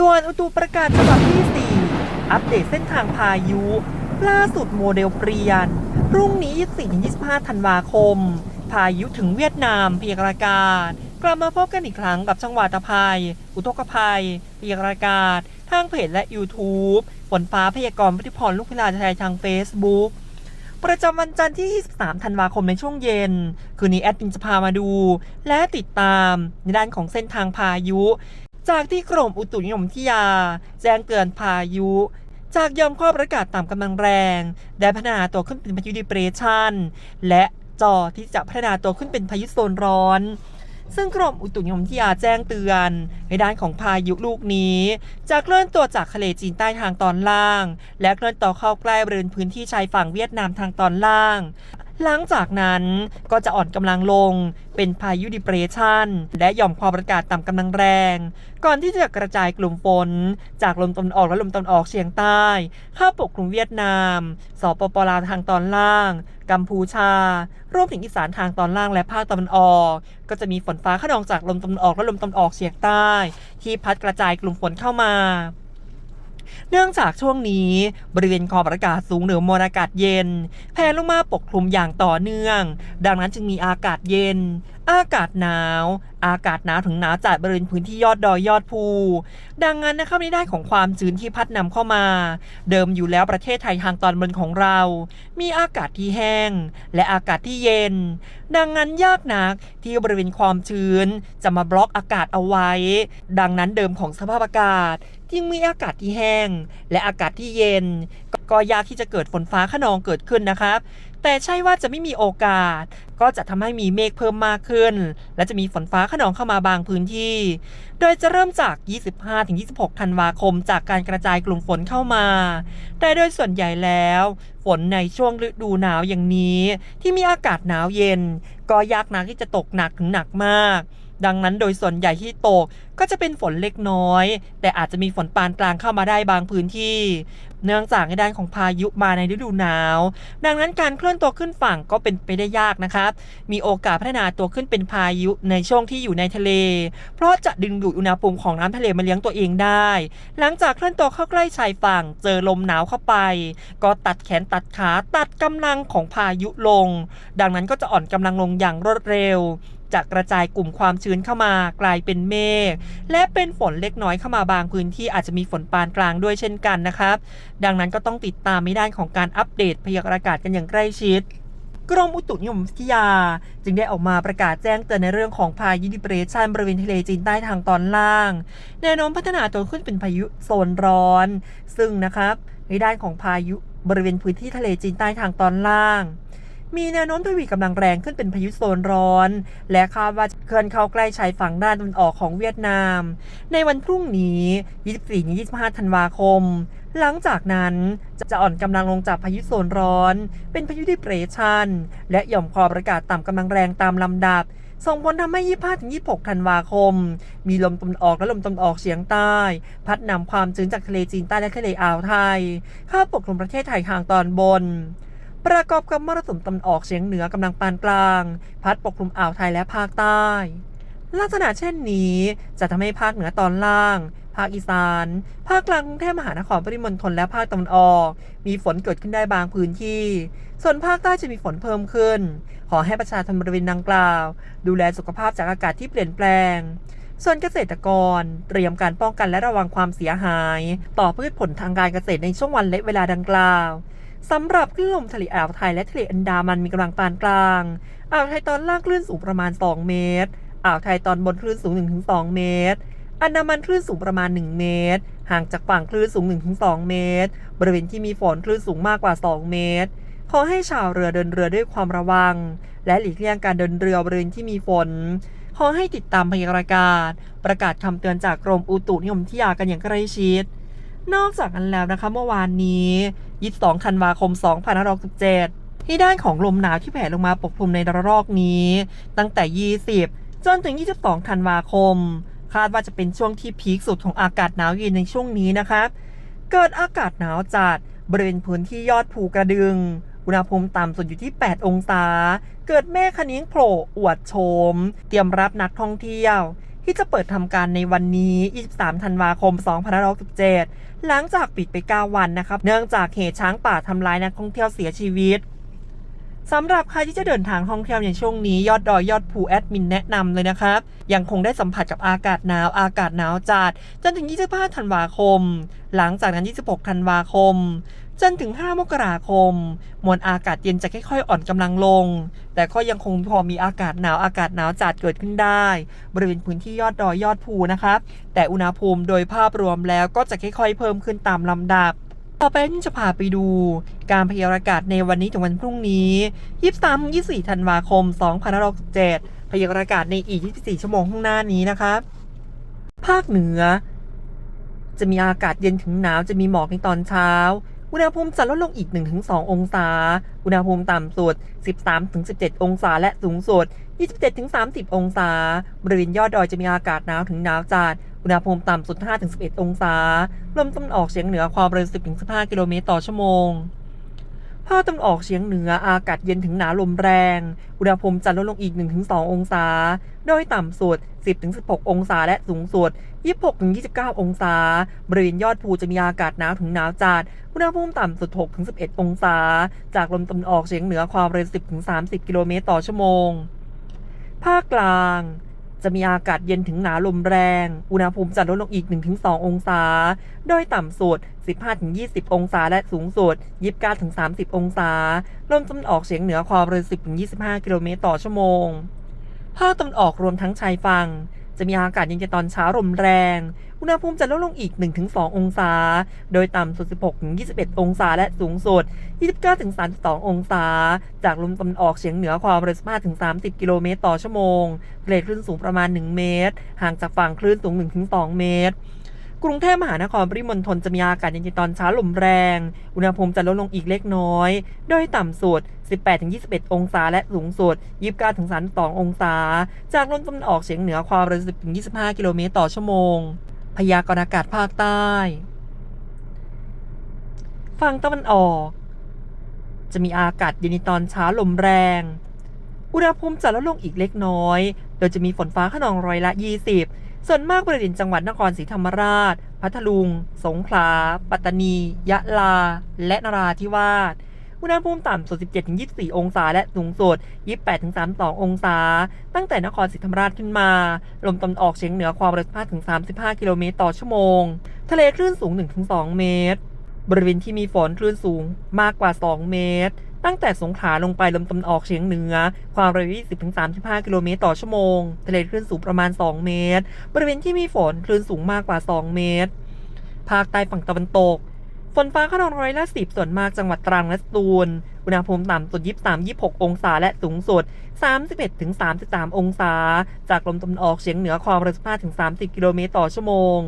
ด่วนอุตุประกาศฉบับที่ 4 อัปเดตเส้นทางพายุ ล่าสุดโมเดลเปลี่ยน พรุ่งนี้ 24-25 ธันวาคม พายุถึงเวียดนามเพียากรากาศ กลับมาพบกันอีกครั้งกับจังหวัดตะภัย อุทกภัยเพียากรากาศ ทางเพจและ YouTube ฝนฟ้าพยากรณ์พิธีพรลูกพิลาไทยทาง Facebook ประจำวันจันทร์ที่ 23 ธันวาคมในช่วงเย็น คืนนี้แอดมินจะพามาดู และติดตามในด้านของเส้นทางพายุ จากที่กรมอุตุนิยมวิทยา แจ้งเตือนพายุ จากยอมความประกาศต่ำกำลังแรง ได้พัฒนาตัวขึ้นเป็นพายุดิเปรชันและจอที่จะพัฒนาตัวขึ้นเป็นพายุโซนร้อนซึ่งกรมอุตุนิยมวิทยาแจ้งเตือน ในด้านของพายุลูกนี้ จะเคลื่อนตัวจากทะเลจีนใต้ทางตอนล่าง และเคลื่อนตัวเข้าใกล้บริเวณพื้นที่ชายฝั่งเวียดนามทางตอนล่าง หลังจากนั้นก็จะอ่อนกำลังลงเป็นพายุดิเปรชันและหย่อมความอากาศต่ำกำลังแรง ก่อนที่จะกระจายกลุ่มฝน จากลมตะวันออกและลมตะวันออกเฉียงใต้เข้าปกคลุมเวียดนามสปปลาวทางตอนล่าง กัมพูชารวมถึงอีสานทางตอนล่างและภาคตะวันออก ก็จะมีฝนฟ้าขนองจากลมตะวันออกและลมตะวันออกเฉียงใต้ ที่พัดกระจายกลุ่มฝนเข้ามา เนื่องจากช่วงนี้ บริเวณขอบอากาศสูงเหนือมวลอากาศเย็นแผ่ลงมาปกคลุมอย่างต่อเนื่อง ดังนั้นจึงมีอากาศเย็น อากาศหนาว อากาศหนาวถึงหนาวจัดบริเวณพื้นที่ยอดดอยยอดภู ดังนั้นนะครับในด้านของความชื้นที่พัดนำเข้ามา เดิมอยู่แล้วประเทศไทยทางตอนบนของเรา มีอากาศที่แห้ง และอากาศที่เย็น ดังนั้นยากนักที่บริเวณความชื้นจะมาบล็อกอากาศเอาไว้ ดังนั้นเดิมของสภาพอากาศ จึงมีอากาศที่แห้ง และอากาศที่เย็น ก็ยากที่จะเกิดฝนฟ้าขนองเกิดขึ้นนะครับ แต่ใช่ว่าจะไม่มีโอกาส ก็จะทำให้มีเมฆเพิ่มมากขึ้น และจะมีฝนฟ้าขนองเข้ามาบางพื้นที่ โดยจะเริ่มจาก 25-26 ธันวาคม จากการกระจายกลุ่มฝนเข้ามา แต่โดยส่วนใหญ่แล้ว ฝนในช่วงฤดูหนาวอย่างนี้ ที่มีอากาศหนาวเย็น ก็ยากนักที่จะตกหนักถึงหนักมาก ดังนั้นโดยส่วนใหญ่ที่ตกก็จะเป็นฝนเล็กน้อย แต่อาจจะมีฝนปานกลางเข้ามาได้บางพื้นที่ เนื่องจากในด้านของพายุมาในฤดูหนาว ดังนั้นการเคลื่อนตัวขึ้นฝั่งก็เป็นไปได้ยากนะครับ มีโอกาสพัฒนาตัวขึ้นเป็นพายุในช่วงที่อยู่ในทะเล เพราะจะดึงดูดอุณหภูมิของน้ำทะเลมาเลี้ยงตัวเองได้ หลังจากเคลื่อนตัวเข้าใกล้ชายฝั่ง เจอลมหนาวเข้าไป ก็ตัดแขนตัดขาตัดกำลังของพายุลง ดังนั้นก็จะอ่อนกำลังลงอย่างรวดเร็ว จะกระจายกลุ่มความชื้นเข้ามากลายเป็นเมฆและเป็นฝนเล็กน้อยเข้ามาบางพื้นที่อาจจะมีฝนปานกลางด้วยเช่นกันนะครับ ดังนั้นก็ต้องติดตามไม่ได้ของการอัปเดตพยากรณ์อากาศกันอย่างใกล้ชิดกรมอุตุนิยมวิทยา จึงได้ออกมาประกาศแจ้งเตือนในเรื่องของพายุดิเปรชันบริเวณทะเลจีนใต้ทางตอนล่าง แนวโน้มพัฒนาตัวขึ้นเป็นพายุโซนร้อน ซึ่งนะครับในด้านของพายุบริเวณพื้นที่ทะเลจีนใต้ทางตอนล่าง มีแนวโน้มทวีกำลังแรงขึ้นเป็นพายุโซนร้อน และคาดว่าเคลื่อนเข้าใกล้ชายฝั่งด้านตะวันออกของเวียดนาม ในวันพรุ่งนี้ 24-25 ธันวาคม หลังจากนั้นจะอ่อนกำลังลงจากพายุโซนร้อน เป็นพายุดิเปรชันและหย่อมความอากาศต่ำกำลังแรงตามลำดับส่งผลทำให้ 25-26 ธันวาคม มีลมตะวันออกและลมตะวันออกเฉียงใต้ พัดนำความชื้นจากทะเลจีนใต้และทะเลอ่าวไทย เข้าปกคลุมประเทศไทยทางตอนบน ประกอบกับมรสุมตะวันออกเฉียงเหนือกำลังปานกลาง พัดปกคลุมอ่าวไทยและภาคใต้ ลักษณะเช่นนี้จะทำให้ภาคเหนือตอนล่าง ภาคอีสาน ภาคกลางกรุงเทพมหานครปริมณฑลและภาคตะวันออก มีฝนเกิดขึ้นได้บางพื้นที่ ส่วนภาคใต้จะมีฝนเพิ่มขึ้น ขอให้ประชาชนบริเวณดังกล่าว ดูแลสุขภาพจากอากาศที่เปลี่ยนแปลงส่วนเกษตรกรเตรียมการป้องกันและระวังความเสียหาย ต่อพืชผลทางการเกษตรในช่วงวันและเวลาดังกล่าว สำหรับคลื่นลมทะเลอ่าวไทยและทะเลอันดามันมีกำลังปานกลาง อ่าวไทยตอนล่างคลื่นสูงประมาณ 2 เมตร อ่าวไทยตอนบนคลื่นสูง 1-2 เมตร อันดามันคลื่นสูงประมาณ 1 เมตร ห่างจากฝั่งคลื่นสูง 1-2 เมตร บริเวณที่มีฝนคลื่นสูงมากกว่า 2 เมตร ขอให้ชาวเรือเดินเรือด้วยความระวัง และหลีกเลี่ยงการเดินเรือบริเวณที่มีฝน ขอให้ติดตามพยากรณ์อากาศ ประกาศคำเตือนจากกรมอุตุนิยมวิทยากันอย่างใกล้ชิดนอกจากนั้นแล้วนะคะเมื่อวานนี้ 22ธันวาคม 2567ที่ด้านของลมหนาวที่แผ่ลงมาปกคลุมในระลอกนี้ ตั้งแต่ 20 จนถึง 22 ธันวาคม คาดว่าจะเป็นช่วงที่พีคสุดของอากาศหนาวเย็นในช่วงนี้นะครับ เกิดอากาศหนาวจัดบริเวณพื้นที่ยอดภูกระดึง อุณหภูมิต่ำสุดอยู่ที่ 8 องศา เกิดแม่คะนิ้งโผล่อวดโฉม เตรียมรับนักท่องเที่ยว ที่จะเปิดทำการในวันนี้ 23 ธันวาคม 2567 หลังจากปิดไป 9 วันนะครับ เนื่องจากเหตุช้างป่าทำร้ายนักท่องเที่ยวเสียชีวิต สำหรับใครที่จะเดินทางท่องเที่ยวในช่วงนี้ยอดดอยยอดภูแอดมินแนะนำเลยนะครับ ยังคงได้สัมผัสกับอากาศหนาวอากาศหนาวจัดจนถึง 25 ธันวาคม หลังจากนั้น 26 ธันวาคมจนถึง 5 มกราคม มวลอากาศเย็นจะค่อยๆ อ่อนกำลังลง แต่ก็ยังคงพอมีอากาศหนาวอากาศหนาวจัดเกิดขึ้นได้ บริเวณพื้นที่ยอดดอยยอดภูนะครับ แต่อุณหภูมิโดยภาพรวมแล้วก็จะค่อยๆ เพิ่มขึ้นตามลำดับ ต่อไปนี่จะพาไปดู การพยากรณ์อากาศในวันนี้ถึงวันพรุ่งนี้ 23-24 ธันวาคม 2567พยากรณ์อากาศในอีก 24 ชั่วโมงข้างหน้านี้นะครับภาคเหนือ จะมีอากาศเย็นถึงหนาวจะมีหมอกในตอนเช้า อุณหภูมิจะลดลงอีก 1-2 องศา อุณหภูมิต่ำสุด 13-17 องศาและสูงสุด 27-30 องศา บริเวณยอดดอยจะมีอากาศหนาวถึงหนาวจัด อุณหภูมิต่ำสุด 5-11 องศา ลมตะวันออกเฉียงเหนือความเร็ว 10-15 กิโลเมตรต่อชั่วโมง ภาคตะวันออกเฉียงเหนืออากาศเย็นถึงหนาวลมแรง อุณหภูมิจะลดลงอีก 1-2 องศา โดยต่ำสุด 10-16 องศาและสูงสุด 26-29 องศา บริเวณยอดภูจะมีอากาศหนาวถึงหนาวจัด อุณหภูมิต่ำสุด 6-11 องศา จากลมตะวันออกเฉียงเหนือความเร็ว 10-30 กิโลเมตรต่อชั่วโมง ภาคกลาง จะมีอากาศเย็นถึงหนาลมแรง อุณหภูมิจะลดลงอีก 1-2 องศา โดยต่ำสุด 15-20 องศา และสูงสุด 29-30 องศา ลมตะวันออกเฉียงเหนือความเร็ว 10-25 กิโลเมตรต่อชั่วโมงภาคตะวันออกรวมทั้งชายฝั่ง จะมีอากาศเย็นในตอนเช้าลมแรง อุณหภูมิจะลดลงอีก 1-2 องศา โดยต่ำสุด 16-21 องศา และสูงสุด 29-32 องศา จากลมตะวันออกเฉียงเหนือความเร็ว15-30 กิโลเมตรต่อชั่วโมงทะเลคลื่นสูงประมาณ 1 เมตร ห่างจากฝั่งคลื่นสูง 1-2 เมตร กรุงเทพมหานครปริมณฑลจะมีอากาศเย็นในตอนเช้าลมแรง อุณหภูมิจะลดลงอีกเล็กน้อย โดยต่ำสุด 18-21 องศา และสูงสุด 29-32 องศา จากลมตะวันออกเฉียงเหนือความเร็ว10-25 กิโลเมตรต่อชั่วโมง พยากรณ์อากาศภาคใต้ ฝั่งตะวันออก จะมีอากาศเย็นในตอนเช้าลมแรง อุณหภูมิจะลดลงอีกเล็กน้อย โดยจะมีฝนฟ้าขนองร้อยละ 20 ส่วนมากบริเวณจังหวัดนครศรีธรรมราช พัทลุง สงขลา ปัตตานี ยะลา และนราธิวาส อุณหภูมิต่ำสุด 17-24 องศา และสูงสุด 28-32 องศา ตั้งแต่นครศรีธรรมราชขึ้นมา ลมตะวันออกเฉียงเหนือความเร็ว15-35 กิโลเมตรต่อชั่วโมง ทะเลคลื่นสูง 1-2 เมตร บริเวณที่มีฝนคลื่นสูงมากกว่า 2 เมตร ตั้งแต่สงขลาลงไปลมตะวันออกเฉียงเหนือ ความเร็ว 20-35 กิโลเมตรต่อชั่วโมง ทะเลคลื่นสูงประมาณ 2 เมตร บริเวณที่มีฝนคลื่นสูงมากกว่า 2 เมตร ภาคใต้ฝั่งตะวันตก ฝนฟ้าขนองร้อยละสิบส่วนมากจังหวัดตรังและสตูล อุณหภูมิต่ำสุด 23-26 องศาและสูงสุด 31-33 องศา จากลมตะวันออกเฉียงเหนือความเร็ว15-30 กิโลเมตรต่อชั่วโมง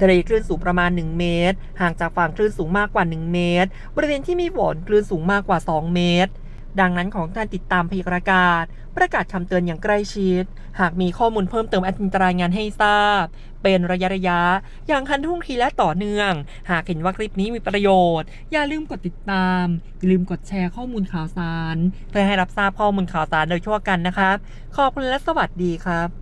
ทะเลคลื่นสูงประมาณ 1 เมตร ห่างจากฝั่งคลื่นสูงมากกว่า 1 เมตร บริเวณที่มีฝนคลื่นสูงมากกว่า 2 เมตร ดังนั้นของท่านติดตามพยากราศ ประกาศคำเตือนอย่างใกล้ชิด หากมีข้อมูลเพิ่มเติมอดมินจะรายงานให้ทราบ เป็นระยะระยะ อย่างทันทุ่งทีและต่อเนื่อง หากเห็นว่าคลิปนี้มีประโยชน์ อย่าลืมกดติดตาม อย่าลืมกดแชร์ข้อมูลข่าวสาร เพื่อให้รับทราบข้อมูลข่าวสารโดยทั่วกันนะครับ ขอบคุณและสวัสดีครับ